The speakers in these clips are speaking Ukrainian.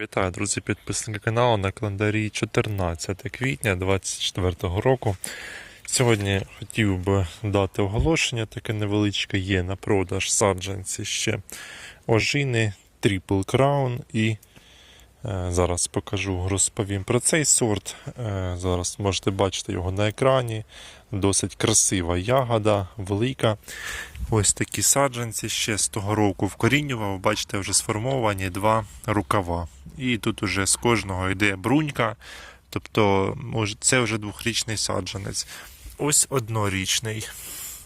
Вітаю, друзі, підписники каналу на календарі 14 квітня 2024 року. Сьогодні хотів би дати оголошення, таке невеличке є на продаж саджанці ще ожини, Triple Crown і е, зараз покажу, розповім про цей сорт. Е, зараз можете бачити його на екрані. Досить красива ягода, велика. Ось такі саджанці ще з того року вкорінював. Бачите, вже сформовані два рукава. І тут уже з кожного йде брунька. Тобто це вже двохрічний саджанець. Ось однорічний.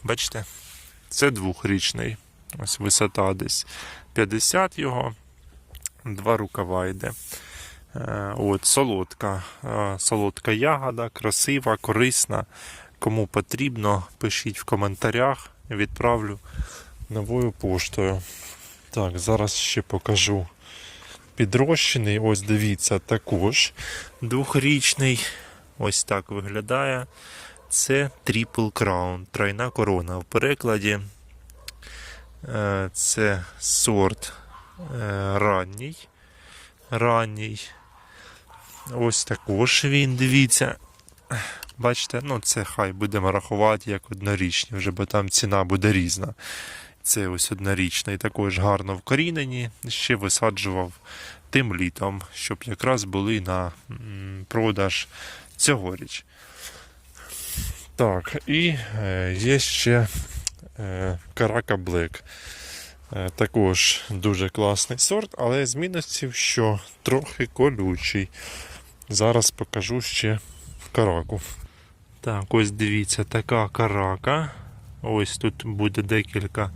Бачите? Це двохрічний. Ось висота десь 50 його. Два рукава йде. Е, От, солодка. Е, Солодка ягода, красива, корисна. Кому потрібно, пишіть в коментарях, відправлю новою поштою. Так, зараз ще покажу підрощений. Ось дивіться, також двохрічний. Ось так виглядає. Це Triple Crown, тройна корона. В перекладі е, це сорт е, ранній. Ранній. Ось також він, дивіться. Бачите, ну це хай будемо рахувати як однорічні, вже бо там ціна буде різна. Це ось однорічний, також гарно вкорінені. Ще висаджував тим літом, щоб якраз були на продаж цьогоріч. Так, і е, є ще Карака Блек. Е, також дуже класний сорт, але з мінусів, що трохи колючий. Зараз покажу ще караку. Так, ось дивіться, така карака. Ось тут буде декілька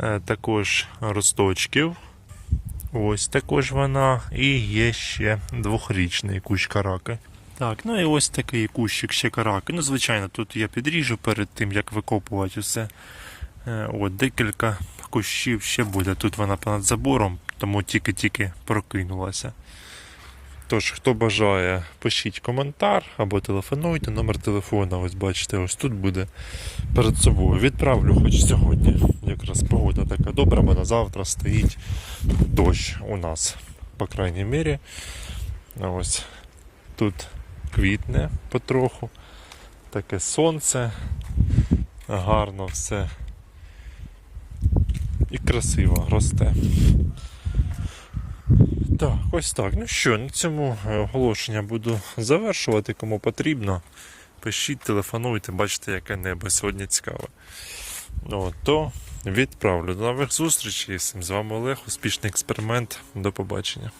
е, також росточків. Ось також вона. І є ще двохрічний кущ караки. Так, ну і ось такий кущик ще караки. Ну, звичайно, тут я підріжу перед тим, як викопувати усе. Е, От декілька кущів ще буде. Тут вона понад забором, тому тільки-тільки прокинулася. Тож, хто бажає, пишіть коментар або телефонуйте, номер телефона, ось бачите, ось тут буде перед собою. Відправлю хоч сьогодні. Якраз погода така добра, бо на завтра стоїть дощ у нас, по крайній мірі. Ось тут квітне потроху, таке сонце, гарно все. І красиво росте. Ось так. Ну що, на цьому е, оголошення буду завершувати. Кому потрібно. Пишіть, телефонуйте, бачите, яке небо сьогодні цікаве. Ну, то відправлю. До нових зустрічей. З вами Олег, успішний експеримент. До побачення.